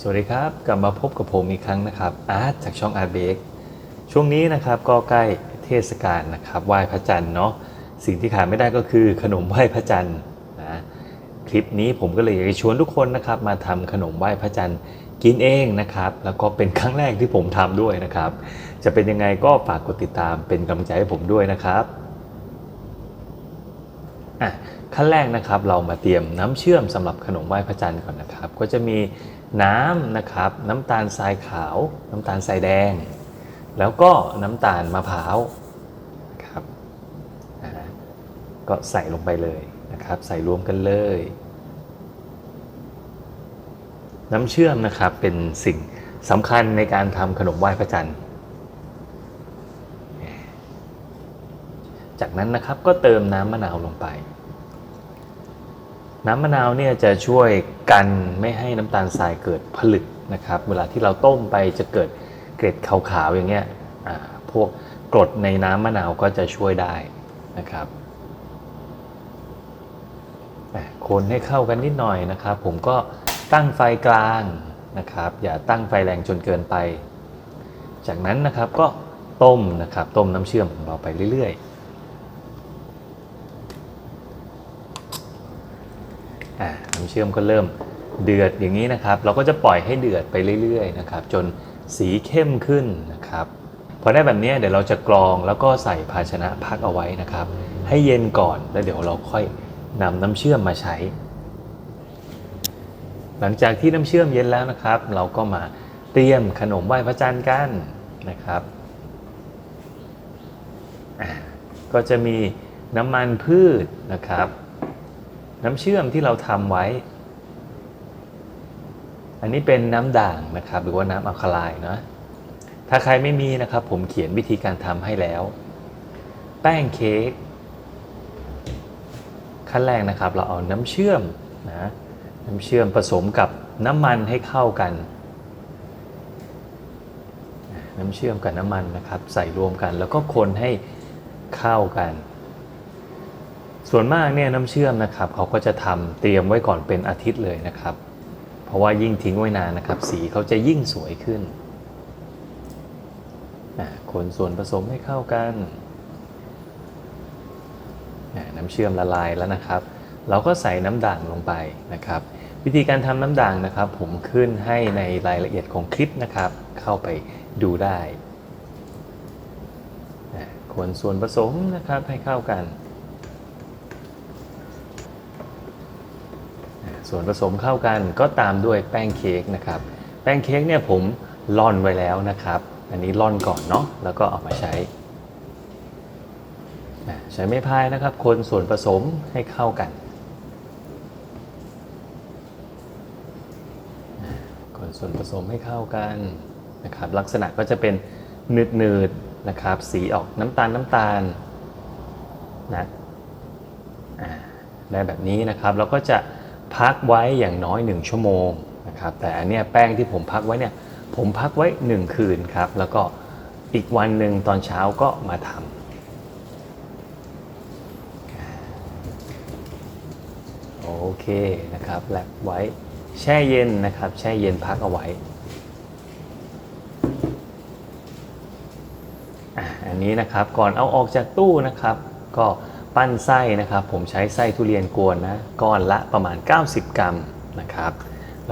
สวัสดีครับ กลับมาพบกับผมอีกครั้งนะครับอาร์ตจากช่องอาร์ตเบกช่วงนี้นะครับก็ใกล้เทศกาลนะครับไหว้พระจันทร์เนาะสิ่งที่ขาดไม่ได้ก็คือขนมไหว้พระจันทร์นะคลิปนี้ผมก็เลยอยากจะชวนทุกคนนะครับมาทำขนมไหว้พระจันทร์กินเองนะครับ แล้วก็เป็นครั้งแรกที่ผมทำด้วยนะครับ จะเป็นยังไงก็ฝากกดติดตามเป็นกำลังใจให้ผมด้วยนะครับ อะขั้นแรกนะครับเรามาเตรียมน้ำเชื่อมสำหรับขนมไหว้พระจันทร์ก่อนนะครับ ก็จะมีน้ำนะครับ น้ำตาลทรายขาว น้ำตาลทรายแดง แล้วก็น้ำตาลมะพร้าวนะครับก็ใส่ลงไปเลยนะครับ ใส่รวมกันเลย น้ำเชื่อมนะครับเป็นสิ่งสำคัญในการทำขนมไหว้พระจันทร์ จากนั้นนะครับก็เติมน้ำมะนาวลงไป น้ำมะนาวเนี่ยจะช่วยกันไม่ให้น้ำตาลทรายเกิดผลึกนะครับ เวลาที่เราต้มไปจะเกิดเกล็ดขาวๆอย่างเงี้ยพวกกรดในน้ำมะนาวก็จะช่วยได้นะครับคนให้เข้ากันนิดหน่อยนะครับ ผมก็ตั้งไฟกลางนะครับ อย่าตั้งไฟแรงจนเกินไป จากนั้นนะครับก็ต้มนะครับ ต้มน้ำเชื่อมของเราไปเรื่อยๆ อ่าน้ำเชื่อมก็เริ่มเดือดอย่างนี้นะครับ เราก็จะปล่อยให้เดือดไปเรื่อยๆนะครับจนสีเข้มขึ้นนะครับพอได้แบบนี้เดี๋ยวเราจะกรองแล้วก็ใส่ภาชนะพักเอาไว้นะครับ ให้เย็นก่อนแล้วเดี๋ยวเราค่อยนำน้ำเชื่อมมาใช้ หลังจากที่น้ำเชื่อมเย็นแล้วนะครับ เราก็มาเตรียมขนมไหว้พระจันทร์กันนะครับ ก็จะมีน้ำมันพืชนะครับ น้ำเชื่อมที่เราทำไว้ อันนี้เป็นน้ำด่างนะครับ หรือว่าน้ำอัลคาไลน์นะถ้าใครไม่มีนะครับ ผมเขียนวิธีการทำให้แล้ว แป้งเค้กขั้นแรกนะครับ เราเอาน้ำเชื่อมนะน้ำเชื่อมผสมกับน้ำมันให้เข้ากัน น้ำเชื่อมกับน้ำมันนะครับ ใส่รวมกัน แล้วก็คนให้เข้ากัน ส่วนมากเนี่ยน้ำเชื่อมนะครับเขาก็จะทำเตรียมไว้ก่อนเป็นอาทิตย์เลยนะครับ เพราะว่ายิ่งทิ้งไว้นานนะครับ สีเขาจะยิ่งสวยขึ้นคนส่วนผสมให้เข้ากันน้ำเชื่อมละลายแล้วนะครับ เราก็ใส่น้ำด่างลงไปนะครับ วิธีการทำน้ำด่างนะครับ ผมขึ้นให้ในรายละเอียดของคลิปนะครับ เข้าไปดูได้คนส่วนผสมนะครับให้เข้ากัน ส่วนผสมเข้ากันก็ตามด้วยแป้งเค้กนะครับ แป้งเค้กเนี่ยผมร่อนไว้แล้วนะครับ อันนี้ร่อนก่อนเนาะแล้วก็เอามาใช้ ใช้ไม้พายนะครับ คนส่วนผสมให้เข้ากัน คนส่วนผสมให้เข้ากันนะครับ ลักษณะก็จะเป็นหนืดๆนะครับ สีออกน้ำตาลน้ำตาลนะได้แบบนี้นะครับ เราก็จะ พักไว้อย่างน้อย 1 ชั่วโมงนะครับแต่อันเนี้ยแป้งที่ผมพักไว้เนี่ยผมพักไว้ 1 คืนครับ แล้วก็อีกวันหนึ่งตอนเช้าก็มาทำโอเคนะครับแลบไว้แช่เย็นนะครับ แช่เย็นพักเอาไว้อะอันนี้นะครับก่อนเอาออกจากตู้นะครับ ก็ ปั้นไส้นะครับ ผมใช้ไส้ทุเรียนกวนนะก้อนละประมาณ 90 กรัมนะครับ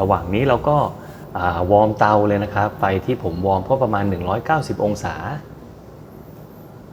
ระหว่างนี้เราก็าวอร์มเตาเลยนะครับไฟที่ผมวอร์มก็ประมาณ 190 องศา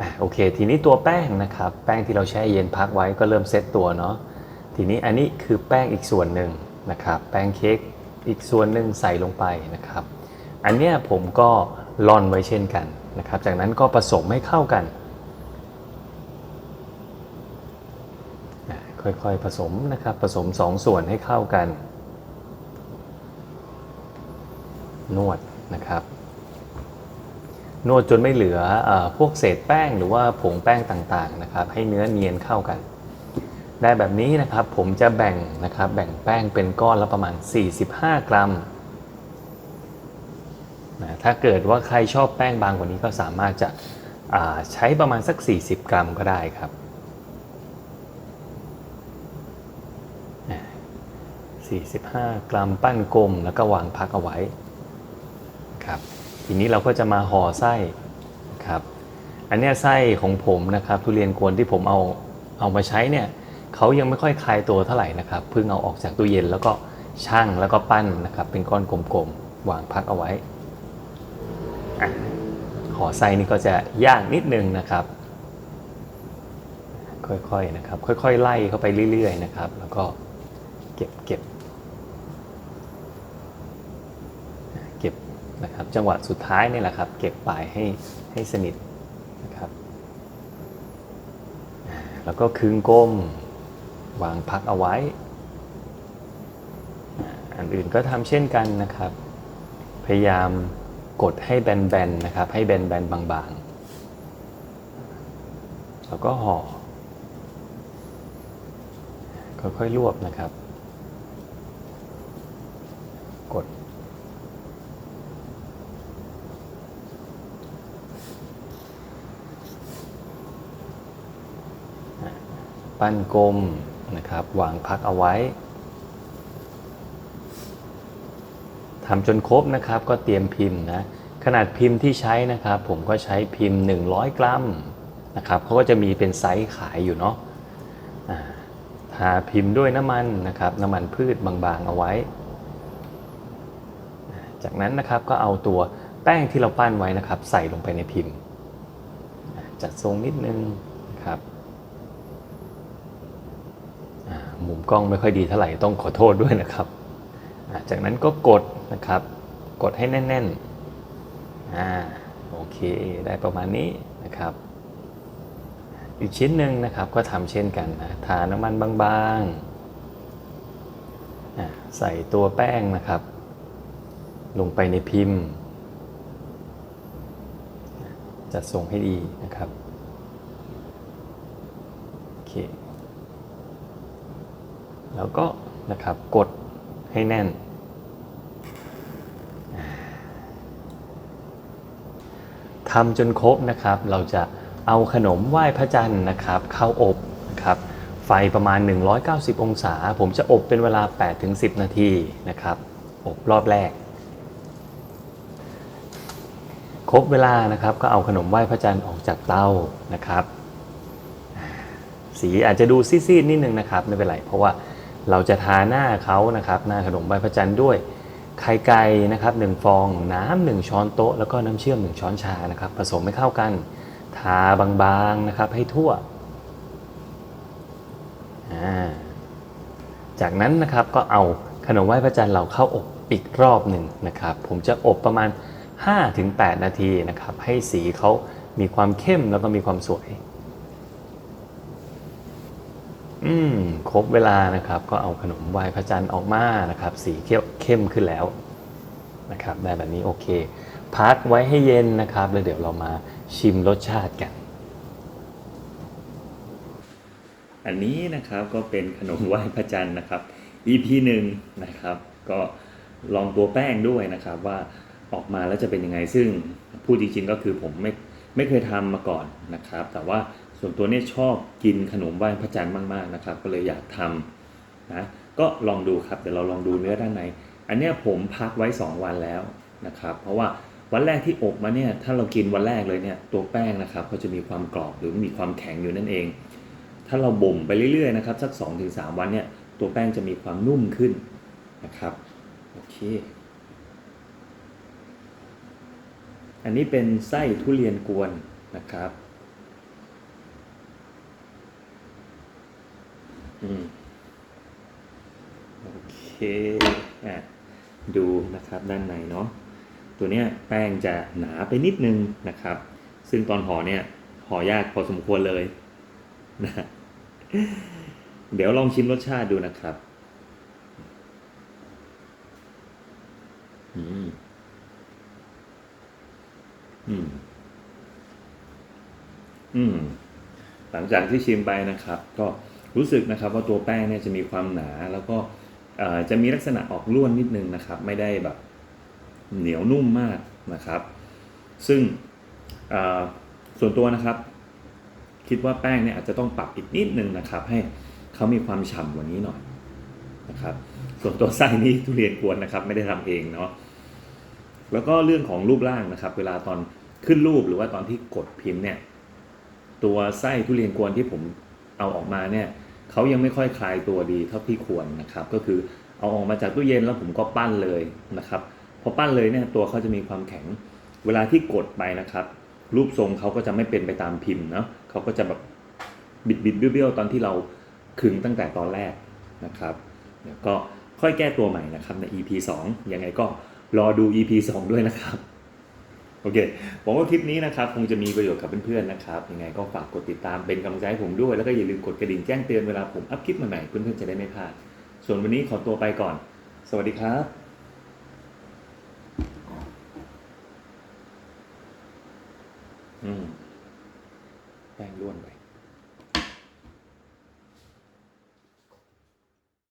อะโอเค ทีนี้ตัวแป้งนะครับแป้งที่เราแช่เย็นพักไว้ก็เริ่มเซตตัวเนาะทีนี้อันนี้คือแป้งอีกส่วนหนึ่งนะครับแป้งเค้กอีกส่วนหนึ่งใส่ลงไปนะครับ อันเนี้ยผมก็ร่อนไว้เช่นกันนะครับ จากนั้นก็ผสมให้เข้ากัน ค่อยๆ ผสมนะครับ ผสม2ส่วนให้เข้ากัน นวดนะครับ นวดจนไม่เหลืออพวกเศษแป้งหรือว่าผงแป้งต่างๆนะครับ ให้เนื้อเนียนเข้ากัน ได้แบบนี้นะครับผมจะแบ่งนะครับ แบ่งแป้งเป็นก้อนละประมาณ 45 กรัมนะถ้าเกิดว่าใครชอบแป้งบางกว่านี้ก็สามารถจะใช้ประมาณสัก 40 กรัมก็ได้ครับ 45 กรัมปั้นกลมแล้วก็วางพักเอาไว้ครับทีนี้เราก็จะมาห่อไส้ครับอันนี้ไส้ของผมนะครับทุเรียนกวนที่ผมเอาเอามาใช้เนี่ยเขายังไม่ค่อยคลายตัวเท่าไหร่นะครับเพิ่งเอาออกจากตู้เย็นแล้วก็ช่างแล้วก็ปั้นนะครับเป็นก้อนกลมๆวางพักเอาไว้ห่อไส้นี่ก็จะยากนิดนึงนะครับ ค่อยๆนะครับ ค่อยๆไล่เข้าไปเรื่อยๆนะครับ แล้วก็เก็บเก็บเก็บ นะครับจังหวะสุดท้ายนี่แหละครับเก็บปลายให้ให้สนิทนะครับแล้วก็คึงก้มวางพักเอาไว้ อันอื่นก็ทำเช่นกันนะครับ พยายามกดให้แบนๆนะครับ ให้แบนๆบางๆ แล้วก็ห่อค่อยๆรวบนะครับ ปั้นกลมนะครับ วางพักเอาไว้ทำจนครบนะครับก็เตรียมพิมพ์นะขนาดพิมพ์ที่ใช้นะครับ ผมก็ใช้พิมพ์ 100 กรัมนะครับเขาก็จะมีเป็นไซส์ขายอยู่เนาะทาพิมพ์ด้วยน้ำมันนะครับ น้ำมันพืชบางๆเอาไว้ จากนั้นนะครับก็เอาตัวแป้งที่เราปั้นไว้นะครับ ใส่ลงไปในพิมพ์ จัดทรงนิดนึงนะครับอ่า มุมกล้องไม่ค่อยดีเท่าไหร่ต้องขอโทษด้วยนะครับ จากนั้นก็กดนะครับ กดให้แน่นๆอ่าโอเคได้ประมาณนี้นะครับ อีกชิ้นหนึ่งนะครับก็ทำเช่นกันนะทาน้ำมันบางๆอะใส่ตัวแป้งนะครับ ลงไปในพิมพ์จัดทรงให้ดีนะครับโอเค แล้วก็นะครับกดให้แน่น ทำจนครบนะครับ เราจะเอาขนมไหว้พระจันทร์นะครับ เข้าอบนะครับ ไฟประมาณ 190 องศา ผมจะอบเป็นเวลา 8-10 นาทีนะครับ อบรอบแรก ครบเวลานะครับ ก็เอาขนมไหว้พระจันทร์ออกจากเตานะครับ สีอาจจะดูซีดๆนิดนึงนะครับ ไม่เป็นไร เพราะว่า เราจะทาหน้าเขานะครับหน้าขนมไหว้พระจันทร์ด้วยไข่ไก่นะครับหนึ่งฟอง น้ำหนึ่งช้อนโต๊ะแล้วก็น้ำเชื่อมหนึ่งช้อนชานะครับ ผสมให้เข้ากัน ทาบางๆนะครับให้ทั่วาจากนั้นนะครับก็เอาขนมไหว้พระจันทร์เราเข้าอบอีกรอบหนึ่งนะครับ ผมจะอบประมาณ 5-8 นาทีนะครับ ให้สีเขามีความเข้มแล้วก็มีความสวย อืมครบเวลานะครับ ก็เอาขนมไหว้พระจันทร์ออกมานะครับ สีเข้มขึ้นแล้วนะครับได้แบบนี้โอเค พักไว้ให้เย็นนะครับ แล้วเดี๋ยวเรามาชิมรสชาติกัน อันนี้นะครับก็เป็นขนมไหว้พระจันทร์นะครับ EP หนึ่งนะครับ ก็ลองตัวแป้งด้วยนะครับว่าออกมาแล้วจะเป็นยังไงซึ่งพูดจริงๆก็คือผมไม่ไม่เคยทำมาก่อนนะครับ แต่ว่า ส่วนตัวเนี้ชอบกินขนมไหว้พระจันทร์มากๆนะครับ ก็เลยอยากทำนะก็ลองดูครับเดี๋ยวเราลองดูเนื้อด้านใน อันเนี้ยผมพักไว้ 2 วันแล้วนะครับ เพราะว่าวันแรกที่อบมาเนี่ยถ้าเรากินวันแรกเลยเนี่ยตัวแป้งนะครับก็จะมีความกรอบหรือมีความแข็งอยู่นั่นเอง ถ้าเราบ่มไปเรื่อยๆนะครับสัก 2-3 วันเนี่ยตัวแป้งจะมีความนุ่มขึ้นนะครับโอเคอันนี้เป็นไส้ทุเรียนกวนนะครับ อืมโอเคอะดูนะครับด้านในเนาะตัวเนี้ยแป้งจะหนาไปนิดนึงนะครับ ซึ่งตอนห่อเนี่ยห่อยากพอสมควรเลยนะเดี๋ยวลองชิมรสชาติดูนะครับอืมอืมอืม หลังจากที่ชิมไปนะครับ ก็ รู้สึกนะครับว่าตัวแป้งเนี่ยจะมีความหนาแล้วก็จะมีลักษณะออกร่วนนิดนึงนะครับ ไม่ได้แบบเหนียวนุ่มมากนะครับ ซึ่งส่วนตัวนะครับ คิดว่าแป้งเนี่ยอาจจะต้องปรับอีกนิดนึงนะครับ ให้เขามีความฉ่ำกว่านี้หน่อยนะครับ ส่วนตัวไส้นี่ทุเรียนกวนนะครับ ไม่ได้ทำเองเนาะแล้วก็เรื่องของรูปร่างนะครับ เวลาตอนขึ้นรูปหรือว่าตอนที่กดพิมพ์เนี่ย ตัวไส้ทุเรียนกวนที่ผม เอาออกมาเนี่ยเขายังไม่ค่อยคลายตัวดีเท่าที่ควรนะครับ ก็คือเอาออกมาจากตู้เย็นแล้วผมก็ปั้นเลยนะครับพอปั้นเลยเนี่ยตัวเขาจะมีความแข็ง เวลาที่กดไปนะครับ รูปทรงเขาก็จะไม่เป็นไปตามพิมพ์เนาะเขาก็จะแบบบิดบิดเบี้ยวๆตอนที่เราขึงตั้งแต่ตอนแรกนะครับก็ค่อยแก้ตัวใหม่นะครับใน EP 2ยังไงก็รอดู EP 2 ด้วยนะครับ โอเคผมว่าคลิปนี้นะครับคงจะมีประโยชน์กับเพื่อนๆนะครับยังไงก็ฝากกดติดตามเป็นกำลังใจให้ผมด้วย แล้วก็อย่าลืมกดกระดิ่งแจ้งเตือนเวลาผมอัพคลิปใหม่ๆเพื่อนๆจะได้ไม่พลาด ส่วนวันนี้ขอตัวไปก่อน สวัสดีครับ